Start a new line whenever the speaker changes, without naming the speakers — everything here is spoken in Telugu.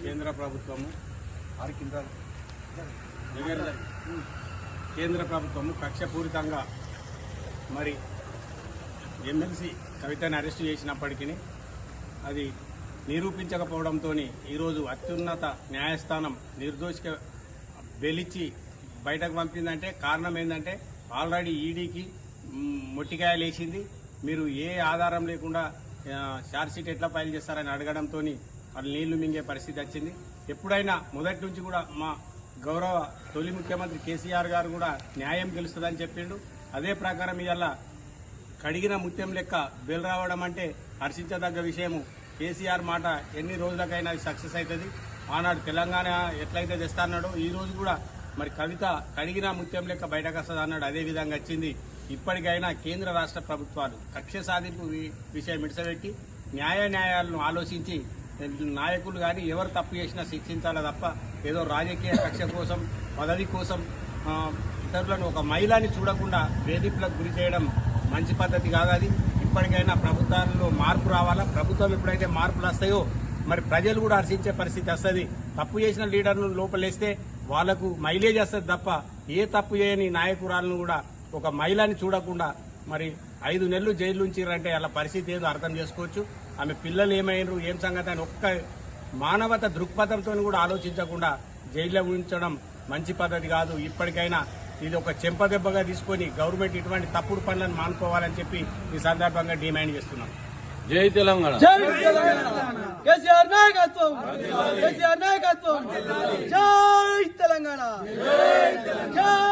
కేంద్ర ప్రభుత్వము కేంద్ర ప్రభుత్వము కక్షపూరితంగా మరి ఎమ్మెల్సీ కవితని అరెస్టు చేసినప్పటికీ అది నిరూపించకపోవడంతో ఈరోజు అత్యున్నత న్యాయస్థానం నిర్దోషిగా బెలిచి బయటకు పంపిందంటే కారణం ఏంటంటే ఆల్రెడీ ఈడీకి మొట్టికాయలు వేసింది మీరు ఏ ఆధారం లేకుండా షార్ట్షీట్ ఎట్లా ఫైల్ చేస్తారని అడగడంతో వాళ్ళు నీళ్ళు మింగే పరిస్థితి వచ్చింది. ఎప్పుడైనా మొదటి నుంచి కూడా మా గౌరవ తొలి ముఖ్యమంత్రి కేసీఆర్ గారు కూడా న్యాయం గెలుస్తుందని చెప్పిండు. అదే ప్రకారం ఇవాళ కడిగిన ముత్యం లెక్క బెల్ రావడం అంటే హర్షించదగ్గ విషయము. కేసీఆర్ మాట ఎన్ని రోజులకైనా సక్సెస్ అవుతుంది. ఆనాడు తెలంగాణ ఎట్లయితే తెస్తాన్నాడో ఈ రోజు కూడా మరి కవిత కడిగిన ముత్యం లెక్క బయటకు వస్తుంది అన్నాడు. అదే విధంగా వచ్చింది. ఇప్పటికైనా కేంద్ర రాష్ట్ర ప్రభుత్వాలు కక్ష సాధింపు వి- విషయం ఇడిసబెట్టి న్యాయ న్యాయాలను ఆలోచించి నాయకులు కానీ ఎవరు తప్పు చేసినా శిక్షించాలి తప్ప ఏదో రాజకీయ కక్ష కోసం పదవి కోసం ఇతరులను ఒక మహిళని చూడకుండా వేధింపులకు గురి చేయడం మంచి పద్ధతి కాదు అది. ఇప్పటికైనా ప్రభుత్వాల్లో మార్పు రావాలా? ప్రభుత్వం ఎప్పుడైతే మార్పులు వస్తాయో మరి ప్రజలు కూడా హర్షించే పరిస్థితి వస్తుంది. తప్పు చేసిన లీడర్ను లోపలేస్తే వాళ్ళకు మైలేజ్ వస్తుంది తప్ప ఏ తప్పు చేయని నాయకురాలను కూడా ఒక మహిళని చూడకుండా మరి ఐదు నెలలు జైలు ఉంచిరంటే అలా పరిస్థితి ఏదో అర్థం చేసుకోవచ్చు. ఆమె పిల్లలు ఏమైనరు ఏం సంగతి అని ఒక్క మానవత దృక్పథంతో కూడా ఆలోచించకుండా జైల్లో ఉంచడం మంచి పద్ధతి కాదు. ఇప్పటికైనా ఇది ఒక చెంపదెబ్బగా తీసుకొని గవర్నమెంట్ ఇటువంటి తప్పుడు పనులను మానుకోవాలని చెప్పి ఈ సందర్భంగా డిమాండ్ చేస్తున్నాం.
జై తెలంగాణ.
జై తెలంగాణ. కేసీఆర్ నాయకత్వం. కేసీఆర్ నాయకత్వం. జై తెలంగాణ. జై తెలంగాణ.